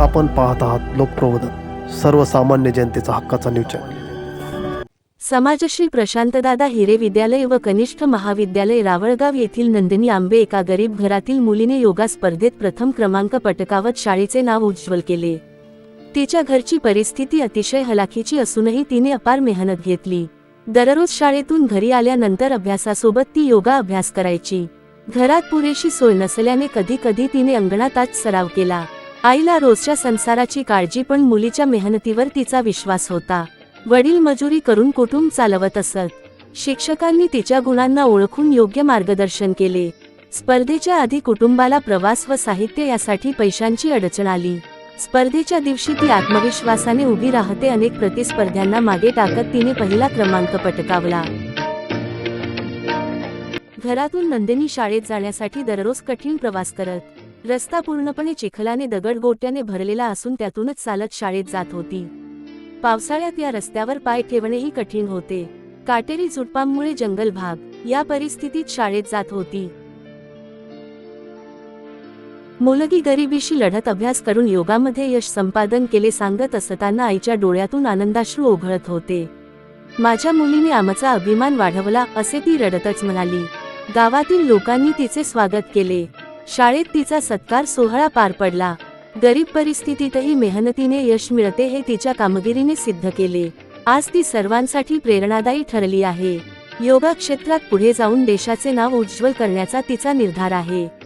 आपण पाहत आहात लोकप्रबोधन सर्वसामान्य जनतेचा हक्काचा न्यूज चॅनल समाजश्री प्रशांतदादा हिरे विद्यालय व कनिष्ठ महाविद्यालय रावळगाव येथील नंदिनी आंबे एका गरीब घरातील मुलीने योगा स्पर्धेत प्रथम क्रमांक पटकावत शाळेचे नाव उज्ज्वल केले. तिच्या घरची परिस्थिती अतिशय हलाखीची असूनही तिने अपार मेहनत घेतली. दररोज शाळेतून घरी आल्यानंतर अभ्यासासोबत ती योगा अभ्यास करायची. घरात पुरेशी सोय नसल्याने कधी कधी तिने अंगणातच सराव केला. आईला रोजच्या संसाराची काळजी पण मुलीच्या मेहनतीवर तिचा विश्वास होता. वडील मजुरी करून कुटुंब चालवत असत. शिक्षकांनी तिच्या गुणांना ओळखून योग्य मार्गदर्शन केले. स्पर्धेच्या आधी कुटुंबाला प्रवास व साहित्य यासाठी पैशांची अडचण आली. स्पर्धेच्या दिवशी ती आत्मविश्वासाने उभी राहते अनेक प्रतिस्पर्ध्यांना मागे टाकत तिने पहिला क्रमांक पटकावला. घरातून नंदिनी शाळेत जाण्यासाठी दररोज कठीण प्रवास करत. रस्ता पूर्णपणे चिखलाने दगडगोट्याने भरलेला असून त्यातूनच चालत शाळेत जात होती. पावसाळ्यात या रस्त्यावर पाय ठेवणेही कठीण होते. काटेरी झुडपांमुळे जंगल भाग या परिस्थितीत शाळेत जात होती. मुलगी गरिबीशी लढत अभ्यास करून योगामध्ये यश संपादन केले सांगत असताना आईच्या डोळ्यातून आनंदाश्रू ओघळत होते. माझ्या मुलीने आमचा अभिमान वाढवला असे ती रडतच म्हणाली. गावातील लोकांनी तिचे स्वागत केले. शाळेत तिचा सत्कार सोहळा पार पडला. गरीब परिस्थितीतही मेहनतीने यश मिळते हे तिच्या कामगिरीने सिद्ध केले. आज ती सर्वांसाठी प्रेरणादायी ठरली आहे. योगा क्षेत्रात पुढे जाऊन देशाचे नाव उज्ज्वल करण्याचा तिचा निर्धार आहे.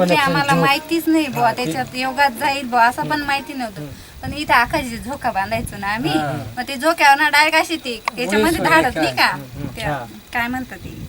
ते आम्हाला माहितीच नाही बुवा त्याच्यात योगात जाईल बुवा असं पण माहिती नव्हतं. पण इथे आकाशी झोका बांधायचो ना आम्ही. मग ते झोक्यावर ना डायरेक्ट अशी ती त्याच्यामध्ये धाडत नाही का? त्या काय म्हणतात ते?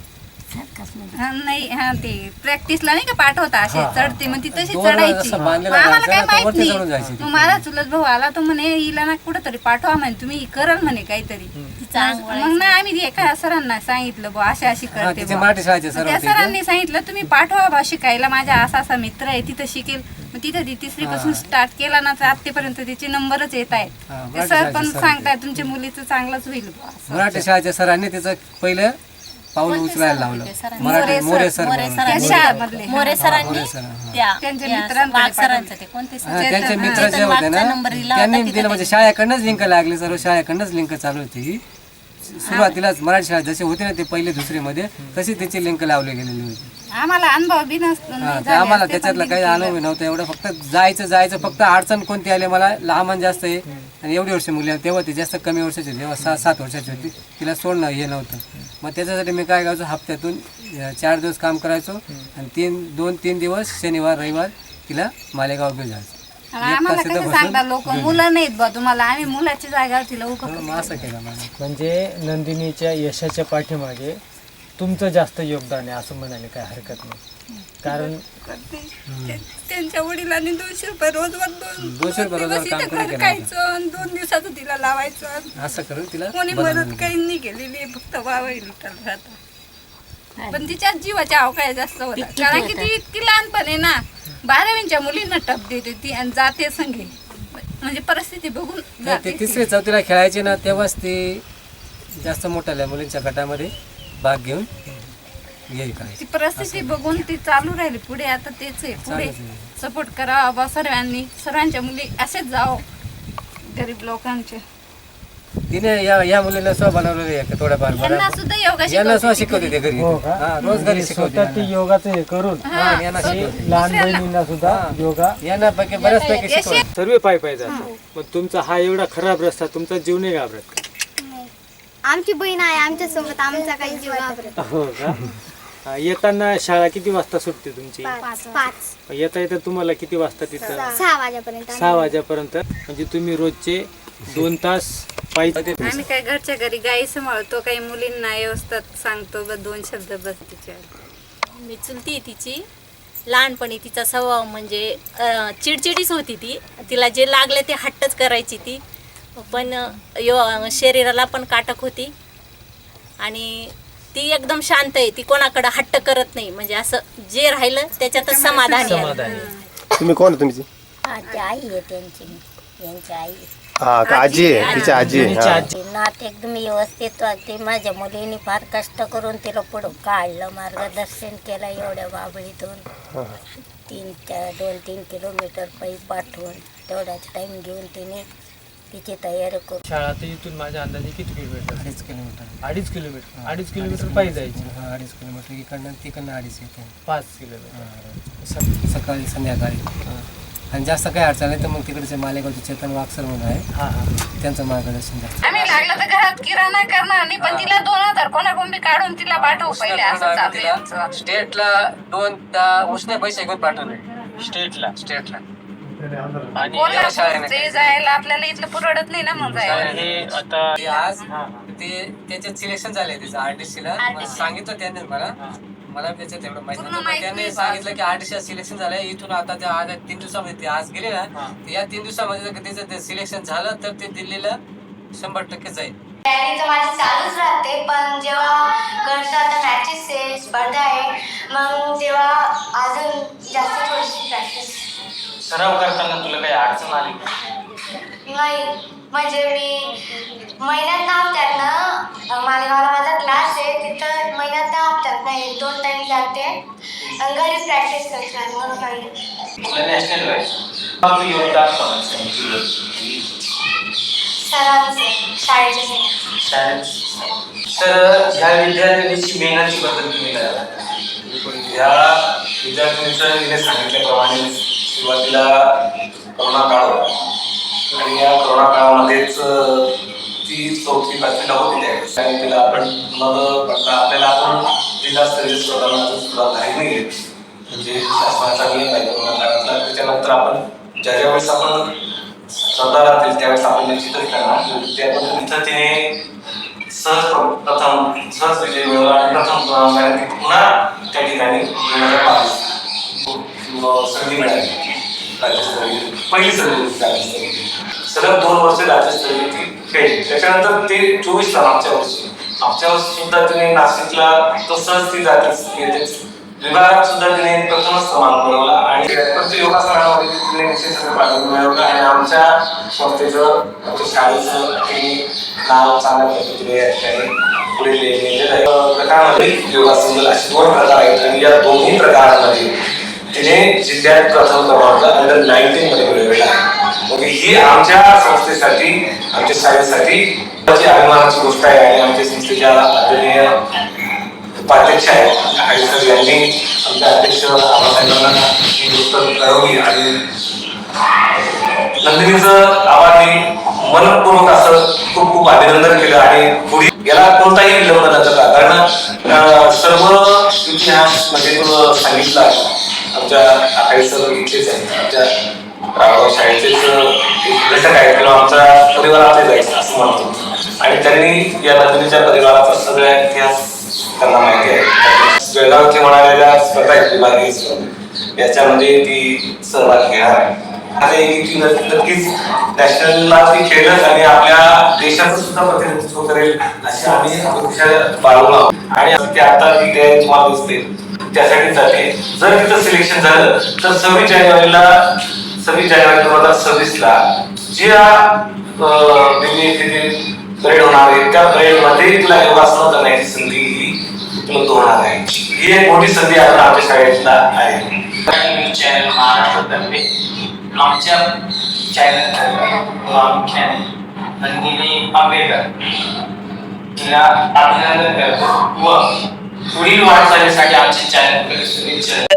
हा, नाही हा ते प्रॅक्टिसला नाही का पाठवता असे चढते मग ती तशी चढायची. असं मग बांधलेलं आम्हाला काय माहीत वरती चढून जायची नाही ती. मग माझा चुलत भाऊ आला तो म्हणे हिला ना कुठंतरी पाठवा म्हणे तुम्ही ही करल म्हणे काहीतरी. मग ना आम्ही एका सरांना सांगितलं बुवा अशी अशी हा, करते तिचे बुवा. मराठी शाळेचे सर त्या होते. सरांनी सांगितलं तुम्ही पाठवा बा शिकायला माझा असा असा मित्र आहे तिथं शिकेल. मग तिथं ती तिसरी पासून स्टार्ट केला ना तर आतापर्यंत तिचे नंबरच येत आहेत. हा, ते मराठी सर पण सर सांगताय तुमच्या मुलीचं चांगलंच होईल बुवा. असं. मराठी शाळेच्या सरांनी तिचं पहिलं पाऊल उचलायला लावलं. मोरे मराठी मोरे सर. मोरे म्हणून. त्या शाळेमधले मोरे सरांनी. मोरे सर, हा. त्या त्यांच्या त्या मित्रांकडे वाघ सरांचं ते कोणते हा, सर? त्यांचे मित्र. जे होते ना त्यांनी दिलं म्हणजे शाळेकडनंच लिंक लागली सर्व शाळेकडनंच लिंक चालू होती. ही सुरुवातीलाच मराठी शाळा जसे होते ना ते पहिले दुसरे मध्ये तशी त्याची लिंक लावली गेलेली होती. आम्हाला अनुभव बी नसतो हा, नाही ते झाले आम्हाला त्याच्यातलं काही. अनुभव नव्हतं एवढं. फक्त जायचं जायचं फक्त अडचण कोणती आली मला? लहान जास्त आहे. आणि एवढी वर्ष मुली आहे. तेव्हा ती जास्त कमी वर्षाची होती. तेव्हा सहा सात वर्षाची होती. तिला सोडणं हे नव्हतं. मग त्याच्यासाठी मी काय करायचो हप्त्यातून चार दिवस काम करायचो आणि तीन दोन तीन दिवस शनिवार रविवार तिला मालेगाव घेऊन जायचं. आम्हाला कसं सांगता लोक मुलं नाहीत बा तुम्हाला. आम्ही तिला उभं मग असं केलं म्हणजे नंदिनीच्या यशाच्या पाठीमागे तुमचं जास्त योगदान आहे असं म्हणाले काय हरकत नाही. कारण करते. त्या- त्यांच्या वडिलांनी दोनशे रुपये रोजवर दोन दोनशे रुपये दोन रोजवर दिवस काम इथं कोणी घर केलं खायचं आणि दोन दिवसाचं तिला लावायचं. असं करून तिला कोणी मदत काही नाही केलेली आहे, फक्त वावईल राहता. पण तिच्या जीवाच्या अवकाळ जास्त होता कारण की ती इतकी लहानपण आहे ना बारावीच्या मुलींना टप देते ती आणि जाते संगे म्हणजे परिस्थिती बघून नाही, जाते ते ती. तिसरी चौथीला खेळायचे ना तेव्हाच ते जास्त मोठ्या मुलींच्या गटामध्ये भाग घेऊन करायचे. ती परिस्थिती बघून ती चालू राहिली. पुढे आता तेच आहे. पुढे चालूच आहे. सपोर्ट करावा बा सर्वांनी. सर्वांच्या मुली असेच जाओ गरीब लोकांचे. तिने या या मुलीला स्व बनवलेलं आहे थोडंफार? यांना बरं सुद्धा योगा यांना स्व शिकवते ते घरी. हो का? हा, रोज घरी म्हणजे शिकवते स्वतः ती योगाचं हे करून हा, यांना ते शिकवते. लहान बहिणींना सुद्धा योगा यांना पैकी बऱ्याच पैकी शिकवते. सर्व पाय पाय जातो मग तुमचा हा एवढा खराब रस्ता तुमचा जीव नाही घाबरत? आमची बहीण आहे. आमच्यासोबत आमचा काही जीव घाबरत हो का? हा, येताना शाळा किती वाजता सुटते तुमची? पाच. पाच. येता येता तुम्हाला किती वाजता तिथं? सहा. वाजेपर्यंत. सहा वाजेपर्यंत. म्हणजे तुम्ही रोजचे दोन तास पायी आम्ही काय घरच्या घरी गाई सांभाळतो काही मुलींना व्यवस्थित सांगतो बस दोन शब्द बस तिच्या मी चुलती आहे तिची. लहानपणी तिचा स्वभाव म्हणजे अं, चिडचिडीच होती ती. तिला जे लागले ते हट्टच करायची ती. पण अं, यो शरीराला पण काटक होती. आणि ती एकदम शांत आहे ती कोणाकडं हट्ट करत नाही. म्हणजे असं जे राहिलं त्याच्यातच समाधानी आहे. तुम्ही कोण आहे तुमची? हा ती आई आहे त्यांची यांची आई. हा का आजी? आहे? तिची आजी आहे तिची हा. आजी. नात एकदम व्यवस्थित वागते. माझ्या मुलीने फार कष्ट करून तिला पुढं काढलं मार्गदर्शन केलं एवढ्या बाबळीतून. तीन चार दोन तीन किलोमीटर पायी पाठवून तेवढाच टाईम घेऊन तिने तिची तयारी करून शाळा तर इथून माझ्या अंदाजे किती किलोमीटर अडीच किलोमीटर अडीच किलोमीटर अडीच किलोमीटर पाहिजे. जायची हा, अडीच किलोमीटर इकडनं तिकडनं अडीच येते. पाच किलोमीटर स- सकाळी संध्याकाळी. आणि जास्त काही अडचण नाही तर मग तिकडचे मालेगावचे चेतन वागसर म्हणून आहे. हा हा. त्यांचं मार्गदर्शन जास्त आम्ही लागलं तर घरात किराणा करणार नाही पण तिला दोन हजार कोणाकोणी काढून तिला पाठवू पहिले असं चालू. स्टेटला दोन उसने पैसे घेऊन पाठवले स्टेटला. स्टेटला. आणि जायला आपल्याला इथलं पुरवडत नाही ना मग जायला. हे आता ते आज ते त्याच्यात सिलेक्शन झाले त्याचं आरटीसी. ला मला सांगितलं त्याने मला. मला त्याच्यात एवढं माहिती नव्हतं. त्याने नाही. सांगितलं की आरटीसी सिलेक्शन झालंय. इथून आता त्या आज तीन दिवसामध्ये ते आज गेले ना या तीन दिवसामध्ये जर त्याचं ते सिलेक्शन झालं तर ते दिल्लीला शंभर टक्के जाईल. तयारी तर माझी चालूच राहते पण जेव्हा कळतं आता मॅचेस आहे स्पर्धा आहे मग तेव्हा अजून जास्त थोडीशी प्रॅक्टिस सराव करताना तुला काही अडचण आली का? नाही म्हणजे मी महिन्यात हप्त्यात ना मालेगावला माझा क्लास आहे तिथं महिन्यात हप्त्यात नाही दोन टाइम जाते आणि घरीच प्रॅक्टिस करते म्हणून काही तुला नॅशनल व्हायचं मग योगदान कोणाचं आहे तुझं? सरांचं शाळेचे शाळेत तर ह्या विद्यार्थिनीची मेहनती बद्दल तुम्ही काय सांगाल? विद्यार्थी विद्यार्थ्यांचं तिने सांगितल्याप्रमाणे सुरुवातीला कोरोना काळ होता. आणि या कोरोना काळामध्येच ती चौथी पाचवीला होती त्यावेळेस आणि तिला आपण मग आपल्याला आपण जिल्हास्तरीय स्पर्धांना सुद्धा घाई नाही म्हणजे शासनाचा नियम आहे कोरोना काळातला. त्याच्यानंतर आपण ज्या ज्या वेळेस आपण स्पर्धा राहतील त्यावेळेस आपण निश्चितच करणार. त्या पद्धतीने सहज प्रथम सहज विजय मिळवला आणि प्रथम क्रमांकाने पुन्हा ठिकाणी मिळवण्याचा पाहिजे संधी मिळाली. राज्यस्तरीय. पहिली संधी राज्यस्तरीय. सलग दोन वर्ष राज्यस्तरीय ती खेळली त्याच्यानंतर ते चोवीस चोवीसला मागच्या वर्षी. मागच्या वर्षी सुद्धा तिने नाशिकला तो सहज ती जाते विभागात सुद्धा तिने प्रथमच समान मिळवला आणि प्रत्येक योगासनामध्ये तिने विशेष पाठवून मिळवलं आणि आमच्या संस्थेचं आमच्या शाळेचं तिने नाव चांगल्या पद्धतीने या ठिकाणी पुढे नेलेलं आहे. अं, प्रकारामध्ये योगासन असे दोन प्रकार आहेत आणि या दोन्ही प्रकारामध्ये तिने जिल्ह्यात प्रथम क्रमांक अंडर नाईन्टीन मध्ये मिळवलेला आहे म्हणजे ही आमच्या संस्थेसाठी आमच्या शाळेसाठी अभिमानाची गोष्ट आहे आणि आमच्या संस्थेच्या आदरणीय उपाध्यक्ष आहेत आणि सर यांनी आमच्या अध्यक्ष आबासाहेबांना ही गोष्ट कळवली आणि नंदिनीचं आवाजने मनपूर्वक असं खूप खूप अभिनंदन केलं आणि पुढे याला कोणताही विलंब न करता. कारण सर्व इतिहास म्हणजे तो सांगितला आमच्या आखाई सर इथलेच आहेत आमच्या रावराव शाळेचेच एक घटक आहेत किंवा आमच्या परिवारातले जायचं असं म्हणतो. आणि त्यांनी या नंदिनीच्या परिवाराचा सगळा इतिहास त्यांना माहिती आहे. जळगाव इथे म्हणालेल्या स्पर्धा आहेत विभागीय याच्यामध्ये म्हणजे ती सहभाग घेणार आहे. नक्कीच नॅशनलला ती खेळत आणि आपल्या देशाचं सुद्धा प्रतिनिधित्व करेल अशी आम्ही अपेक्षा बाळगलो आणि ते आता तिथे तुम्हाला दिसते त्यासाठी जाते जर तिथं सिलेक्शन झालं तर सव्वीस जानेवारीला सव्वीस जानेवारी दोन हजार सव्वीस ला ज्या दिल्ली येथे परेड होणार आहे त्या परेडमध्ये तिला योगासनं करण्याची संधी ही उपलब्ध होणार आहे. ही एक मोठी संधी आपण आपल्या शाळेतला आहे. चॅनल महाराष्ट्रातर्फे आमच्या चॅनल प्रामुख्याने नंदिनी आंबेडकर तिला अभिनंदन करतो व पुढील वाटचालीसाठी आमचे चॅनल शुभेच्छा